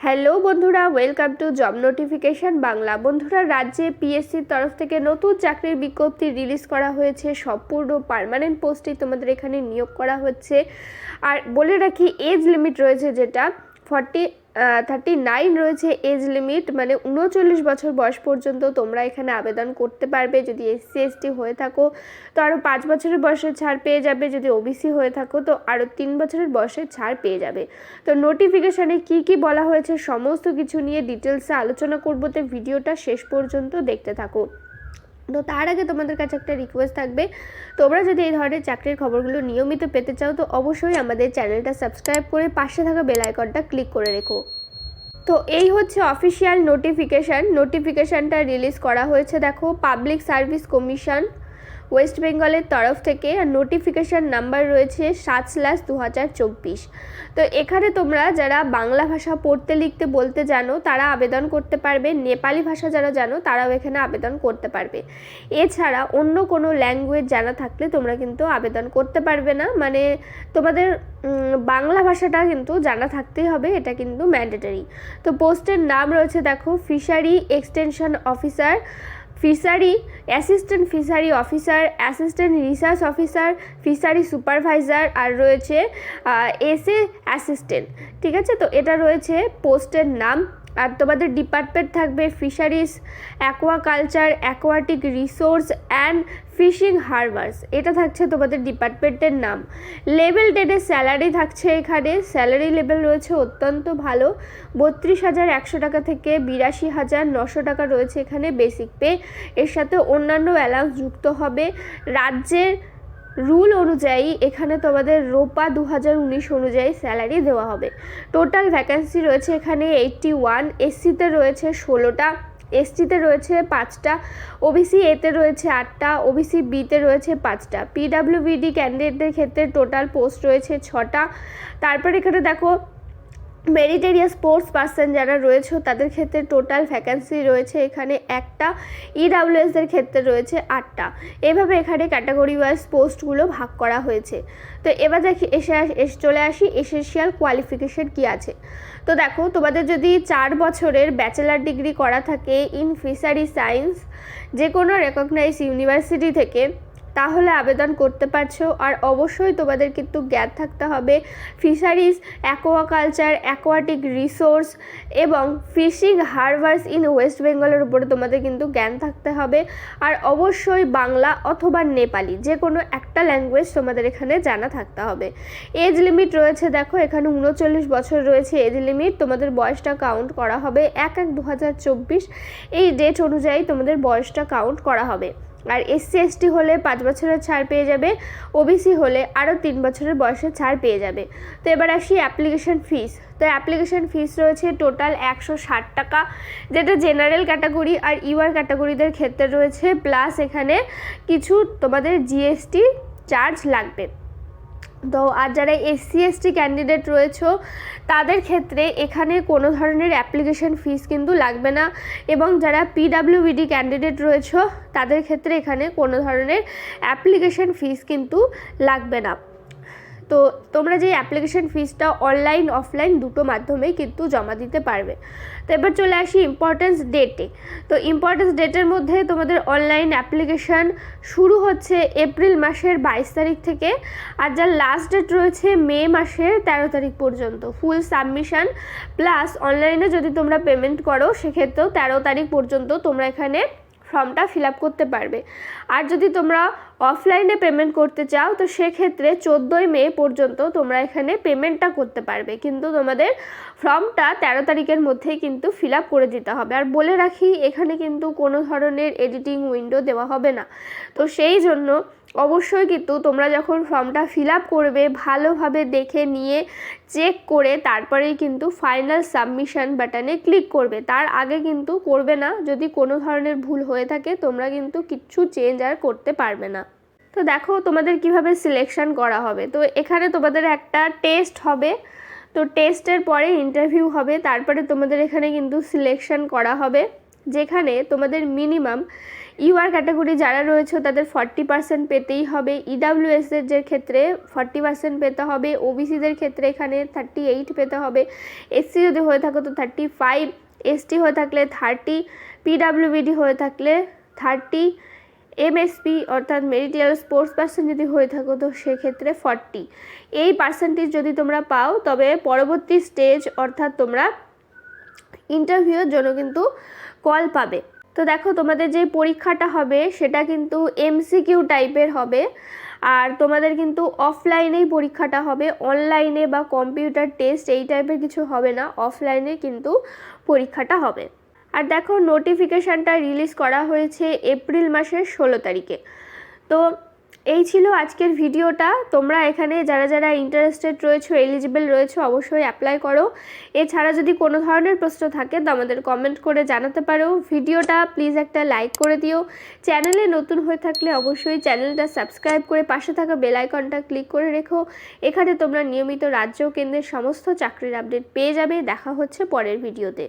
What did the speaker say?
Hello বন্ধুরা welcome to job notification Bangla. বন্ধুরা, রাজ্যে পিএসসির তরফ থেকে নতুন চাকরির বিজ্ঞপ্তি রিলিজ করা হয়েছে। সম্পূর্ণ পারমানেন্ট পোস্টেই তোমাদের এখানে নিয়োগ করা হচ্ছে। আর বলে রাখি এজ লিমিট রয়েছে যেটা ফর্টি থার্টি নাইন রয়েছে এজ লিমিট মানে উনচল্লিশ বছর বয়স পর্যন্ত তোমরা এখানে আবেদন করতে পারবে যদি এসসি এসটি হয়ে থাকো। তো আরও পাঁচ বছরের বয়সের ছাড় পেয়ে যাবে যদি ওবিসি হয়ে থাকো, তো আরও তিন বছরের বয়সের ছাড় পেয়ে যাবে। তো নোটিফিকেশানে কি কি বলা হয়েছে সমস্ত কিছু নিয়ে ডিটেলসে আলোচনা করব, তো ভিডিওটা শেষ পর্যন্ত দেখতে থাকো। তো তার আগে তোমাদের কাছে একটা রিকোয়েস্ট থাকবে। তোমরা যদি এই ধরনের চাকরির খবরগুলো নিয়মিত পেতে চাও, তো অবশ্যই আমাদের চ্যানেলটা সাবস্ক্রাইব করে পাশে থাকা বেল আইকনটা ক্লিক করে রেখো। তো এই হচ্ছে অফিসিয়াল নোটিফিকেশান নোটিফিকেশানটা রিলিজ করা হয়েছে, দেখো পাবলিক সার্ভিস কমিশন ওয়েস্ট বেঙ্গলের তরফ থেকে নোটিফিকেশান নাম্বার রয়েছে সাত স্ল্যাশ দু হাজার চব্বিশ। তো এখানে তোমরা যারা বাংলা ভাষা পড়তে, লিখতে, বলতে জানো, তারা আবেদন করতে পারবে। নেপালি ভাষা যারা জানো, তারাও এখানে আবেদন করতে পারবে। এছাড়া অন্য কোনো ল্যাঙ্গুয়েজ জানা থাকলে তোমরা কিন্তু আবেদন করতে পারবে না। মানে তোমাদের বাংলা ভাষাটা কিন্তু জানা থাকতেই হবে, এটা কিন্তু ম্যান্ডেটারি তো পোস্টের নাম রয়েছে দেখো fishery extension officer fishery assistant fishery officer, assistant research officer, fishery supervisor আর রয়েছে এসএ অ্যাসিস্ট্যান্ট। ঠিক আছে? তো এটা রয়েছে পোস্টের নাম। আর তোমাদের ডিপার্টমেন্ট থাকবে fisheries aquaculture aquatic resource and fishing harbours এটা থাকছে তোমাদের ডিপার্টমেন্টের নাম। লেভেল টেনের স্যালারি থাকছে এখানে। স্যালারি লেভেল রয়েছে অত্যন্ত ভালো। বত্রিশ হাজার একশো টাকা থেকে বিরাশি হাজার নশো টাকা রয়েছে এখানে বেসিক পে এর সাথে অন্যান্য অ্যালাউন্স যুক্ত হবে। রাজ্যের রুল অনুযায়ী এখানে তোমাদের রোপা দু উনিশ অনুযায়ী স্যালারি দেওয়া হবে। টোটাল ভ্যাকান্সি রয়েছে এখানে এইটটি ওয়ান এসসিতে রয়েছে ষোলোটা এসটিতে রয়েছে পাঁচটা ওবিসি এতে রয়েছে আটটা ওবিসি বিতে রয়েছে পাঁচটা। পিডাব্লিউবিডি ক্যান্ডিডেটদের ক্ষেত্রে টোটাল পোস্ট রয়েছে ছটা। তারপর এখানে দেখো মেরিটেরিয়াস স্পোর্টস পার্সন যারা রয়েছে, তাদের ক্ষেত্রে টোটাল ভ্যাকান্সি রয়েছে এখানে একটা ইডাব্লিউএসদের ক্ষেত্রে রয়েছে আটটা। এভাবে এখানে ক্যাটাগরি ওয়াইজ পোস্টগুলো ভাগ করা হয়েছে। তো এবার দেখি, এসে চলে আসি এসেন্সিয়াল কোয়ালিফিকেশন কি আছে? তো দেখো, তোমাদের যদি চার বছরের ব্যাচেলার ডিগ্রি করা থাকে ইন ফিশারি সায়েন্স যে কোনো রেকগনাইজ ইউনিভার্সিটি থেকে তাহলে আবেদন করতে পারছ। আর অবশ্যই তোমাদের কিন্তু জ্ঞান থাকতে হবে ফিশারিজ, অ্যাকোয়াকালচার, অ্যাকোয়াটিক রিসোর্স এবং ফিশিং হারভার্স ইন ওয়েস্ট বেঙ্গলের উপরে তোমাদের কিন্তু জ্ঞান থাকতে হবে। আর অবশ্যই বাংলা অথবা নেপালি যে কোনো একটা ল্যাঙ্গুয়েজ তোমাদের এখানে জানা থাকতে হবে। এজ লিমিট রয়েছে, দেখো, এখানে উনচল্লিশ বছর রয়েছে এজ লিমিট। তোমাদের বয়সটা কাউন্ট করা হবে এক এক দু এই ডেট অনুযায়ী তোমাদের বয়সটা কাউন্ট করা হবে। আর এসসি এসটি হলে পাঁচ বছরের ছাড় পেয়ে যাবে ওবিসি হলে আরও তিন বছরের বয়সে ছাড় পেয়ে যাবে। তো এবার আসি অ্যাপ্লিকেশন ফিস তো অ্যাপ্লিকেশন ফিস রয়েছে টোটাল একশো ষাট টাকা, যেটা জেনারেল ক্যাটাগরি আর ইউআর ক্যাটাগরিদের ক্ষেত্রে রয়েছে প্লাস এখানে কিছু তোমাদের জিএসটি চার্জ লাগবে। তো আর যারা এসসি এসটি ক্যান্ডিডেট রয়েছে, তাদের ক্ষেত্রে এখানে কোনো ধরনের অ্যাপ্লিকেশন ফিস কিন্তু লাগবে না এবং যারা পিডাব্লিউবিডি ক্যান্ডিডেট রয়েছে, তাদের ক্ষেত্রে এখানে কোনো ধরনের অ্যাপ্লিকেশন ফিস কিন্তু লাগবে না। তো তোমরা যে অ্যাপ্লিকেশন ফিসটা অনলাইন অফলাইন দুটো মাধ্যমেই কিন্তু জমা দিতে পারবে। তো এবার চলে আসি ইম্পর্টেন্স ডেটে তো ইম্পর্টেন্স ডেটের মধ্যে তোমাদের অনলাইন অ্যাপ্লিকেশান শুরু হচ্ছে এপ্রিল মাসের বাইশ তারিখ থেকে, আর যার লাস্ট ডেট রয়েছে মে মাসের তেরো তারিখ পর্যন্ত। ফুল সাবমিশন প্লাস অনলাইনে যদি তোমরা পেমেন্ট করো, সেক্ষেত্রেও তেরো তারিখ পর্যন্ত তোমরা এখানে ফর্মটা ফিল আপ করতে পারবে। আর যদি তোমরা অফলাইনে পেমেন্ট করতে চাও, তো সেক্ষেত্রে চোদ্দোই মে পর্যন্ত তোমরা এখানে পেমেন্টটা করতে পারবে। কিন্তু তোমাদের ফর্মটা তেরো তারিখের মধ্যেই কিন্তু ফিল আপ করে দিতে হবে। আর বলে রাখি, এখানে কিন্তু কোনো ধরনের এডিটিং উইন্ডো দেওয়া হবে না। তো সেই জন্য অবশ্যই কিন্তু তোমরা যখন ফর্মটা ফিল আপ করবে, ভালোভাবে দেখে নিয়ে চেক করে তারপরেই কিন্তু ফাইনাল সাবমিশন বাটনে ক্লিক করবে। তার আগে কিন্তু করবে না। যদি কোনো ধরনের ভুল হয়ে থাকে, তোমরা কিন্তু কিচ্ছু চেঞ্জ আর করতে পারবে না। তো দেখো তোমাদের কীভাবে সিলেকশন করা হবে। তো এখানে তোমাদের একটা টেস্ট হবে। তো টেস্টের পরে ইন্টারভিউ হবে। তারপরে তোমাদের এখানে কিন্তু সিলেকশন করা হবে। যেখানে তোমাদের মিনিমাম ইউআর ক্যাটাগরি যারা রয়েছে, তাদের ফর্টি পার্সেন্ট পেতেই হবে। ইডাব্লিউএস এর যে ক্ষেত্রে ফর্টি পার্সেন্ট পেতে হবে। ওবিসিদের ক্ষেত্রে এখানে থার্টি এইট পেতে হবে। এসসি যদি হয়ে থাকো তো থার্টি ফাইভ এসটি হয়ে থাকলে থার্টি পিডাব্লিউবিডি হয়ে থাকলে থার্টি এমএসপি অর্থাৎ মেরিটিয়াল স্পোর্টস পার্সন যদি হয়ে থাকো, তো সেক্ষেত্রে ফর্টি এই পার্সেন্টেজ যদি তোমরা পাও, তবে পরবর্তী স্টেজ অর্থাৎ তোমরা ইন্টারভিউয়ের জন্য কিন্তু কল পাবে। তো দেখো, তোমাদের যে পরীক্ষাটা হবে, সেটা কিন্তু এমসিকিউ টাইপের হবে। আর তোমাদের কিন্তু অফলাইনেই পরীক্ষাটা হবে অনলাইনে বা কম্পিউটার টেস্ট এই টাইপের কিছু হবে না অফলাইনে কিন্তু পরীক্ষাটা হবে। আর দেখো নোটিফিকেশানটা রিলিজ করা হয়েছে এপ্রিল মাসের ষোলো তারিখে। তো এই ছিল আজকের ভিডিওটা তোমরা এখানে যারা যারা ইন্টারেস্টেড রয়েছো এলিজিবল রয়েছো, অবশ্যই অ্যাপ্লাই করো। এছাড়া যদি কোনো ধরনের প্রশ্ন থাকে, তো আমাদের কমেন্ট করে জানাতে পারো। ভিডিওটা প্লিজ একটা লাইক করে দিও। চ্যানেলে নতুন হয়ে থাকলে অবশ্যই চ্যানেলটা সাবস্ক্রাইব করে পাশে থাকা বেল আইকনটা ক্লিক করে রেখো। এখানে তোমরা নিয়মিত রাজ্য কেন্দ্রের সমস্ত চাকরির আপডেট পেয়ে যাবে। দেখা হচ্ছে পরের ভিডিওতে